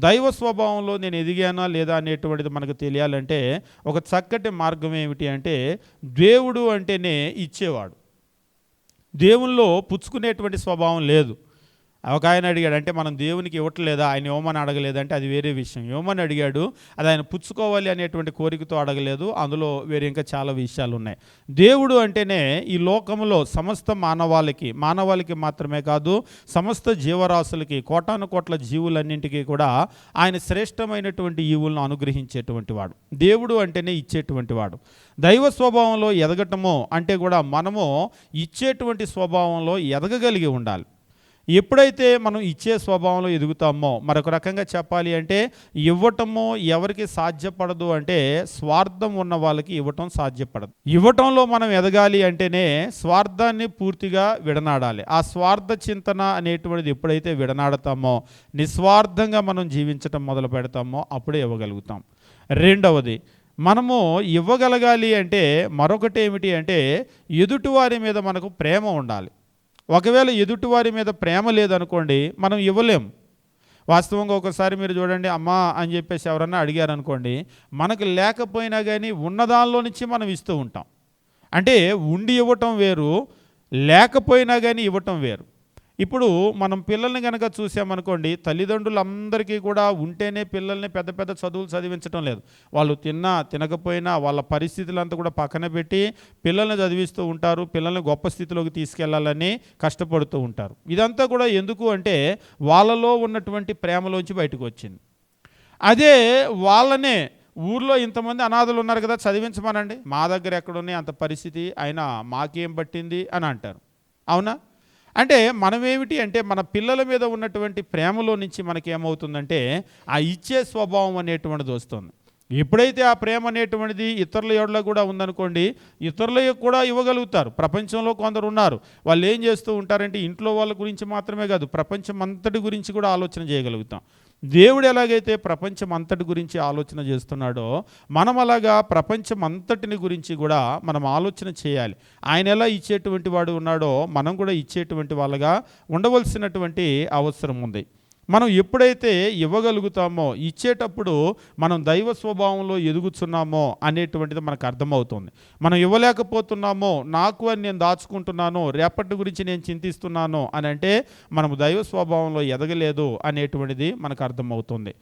దైవ స్వభావంలో నేను ఎదిగానా లేదా అనేటువంటిది మనకు తెలియాలంటే ఒక చక్కటి మార్గం ఏమిటి అంటే దేవుడు అంటేనే ఇచ్చేవాడు. దేవుల్లో పుచ్చుకునేటువంటి స్వభావం లేదు. ఒక ఆయన అడిగాడు. అంటే మనం దేవునికి ఇవ్వట్లేదా? ఆయన ఇవ్వమని అడగలేదంటే అది వేరే విషయం. ఇవ్వమని అడిగాడు. అది ఆయన పుచ్చుకోవాలి అనేటువంటి కోరికతో అడగలేదు. అందులో వేరే ఇంకా చాలా విషయాలు ఉన్నాయి దేవుడు అంటేనే ఈ లోకంలో సమస్త మానవాళికి మానవాళికి మాత్రమే కాదు సమస్త జీవరాశులకి కోటాను కోట్ల జీవులన్నింటికీ కూడా ఆయన శ్రేష్టమైనటువంటి ఈవులను అనుగ్రహించేటువంటి వాడు. దేవుడు అంటేనే ఇచ్చేటువంటి వాడు. దైవ స్వభావంలో ఎదగటము అంటే కూడా మనము ఇచ్చేటువంటి స్వభావంలో ఎదగగలిగి ఉండాలి. ఎప్పుడైతే మనం ఇచ్చే స్వభావంలో ఎదుగుతామో మరొక రకంగా చెప్పాలి అంటే ఇవ్వటము ఎవరికి సాధ్యపడదు అంటే స్వార్థం ఉన్న వాళ్ళకి ఇవ్వటం సాధ్యపడదు. ఇవ్వటంలో మనం ఎదగాలి అంటేనే స్వార్థాన్ని పూర్తిగా విడనాడాలి. ఆ స్వార్థ చింతన అనేటువంటిది ఎప్పుడైతే విడనాడతామో నిస్వార్థంగా మనం జీవించటం మొదలు పెడతామో అప్పుడే ఇవ్వగలుగుతాం. రెండవది మనము ఇవ్వగలగాలి అంటే మరొకటి ఏమిటి అంటే ఎదుటివారి మీద మనకు ప్రేమ ఉండాలి. ఒకవేళ ఎదుటివారి మీద ప్రేమ లేదనుకోండి మనం ఇవ్వలేం. వాస్తవంగా ఒకసారి మీరు చూడండి అమ్మా అని చెప్పేసి ఎవరన్నా అడిగారనుకోండి మనకు లేకపోయినా కానీ ఉన్నదానిలో నుంచి మనం ఇస్తూ ఉంటాం. అంటే ఉండి ఇవ్వటం వేరు లేకపోయినా కానీ ఇవ్వటం వేరు. ఇప్పుడు మనం పిల్లల్ని కనుక చూసామనుకోండి తల్లిదండ్రులందరికీ కూడా ఉంటేనే పిల్లల్ని పెద్ద పెద్ద చదువులు చదివించడం లేదు. వాళ్ళు తిన్నా తినకపోయినా వాళ్ళ పరిస్థితులంతా కూడా పక్కన పెట్టి పిల్లల్ని చదివిస్తూ ఉంటారు పిల్లల్ని గొప్ప స్థితిలోకి తీసుకెళ్ళాలని కష్టపడుతూ ఉంటారు. ఇదంతా కూడా ఎందుకు అంటే వాళ్ళలో ఉన్నటువంటి ప్రేమలోంచి బయటకు వచ్చింది. అదే వాళ్ళనే ఊర్లో ఇంతమంది అనాథలు ఉన్నారు కదా చదివించమనండి. మా దగ్గర ఎక్కడున్నాయి అంత పరిస్థితి అయినా మాకేం పట్టింది అని అంటారు. అవునా? అంటే మనమేమిటి అంటే మన పిల్లల మీద ఉన్నటువంటి ప్రేమలో నుంచి మనకేమవుతుందంటే ఆ ఇచ్చే స్వభావం అనేటువంటిది వస్తుంది. ఎప్పుడైతే ఆ ప్రేమ అనేటువంటిది ఇతరుల ఏడలో కూడా ఉందనుకోండి ఇతరులకు కూడా ఇవ్వగలుగుతారు. ప్రపంచంలో కొందరు ఉన్నారు. వాళ్ళు ఏం చేస్తూ ఉంటారంటే ఇంట్లో వాళ్ళ గురించి మాత్రమే కాదు ప్రపంచం అంతటి గురించి కూడా ఆలోచన చేయగలుగుతాం. దేవుడు ఎలాగైతే ప్రపంచం అంతటి గురించి ఆలోచన చేస్తున్నాడో మనం అలాగా ప్రపంచం అంతటిని గురించి కూడా మనం ఆలోచన చేయాలి. ఆయన ఎలా ఇచ్చేటువంటి వాడు ఉన్నాడో మనం కూడా ఇచ్చేటువంటి వాళ్ళగా ఉండవలసినటువంటి అవసరం ఉంది. మనం ఎప్పుడైతే ఇవ్వగలుగుతామో ఇచ్చేటప్పుడు మనం దైవ స్వభావంలో ఎదుగుతున్నామో అనేటువంటిది మనకు అర్థమవుతుంది. మనం ఇవ్వలేకపోతున్నామో నాకు అని నేను దాచుకుంటున్నాను రేపటి గురించి నేను చింతిస్తున్నాను అని అంటే మనం దైవ స్వభావంలో ఎదగలేదు అనేటువంటిది మనకు అర్థమవుతుంది.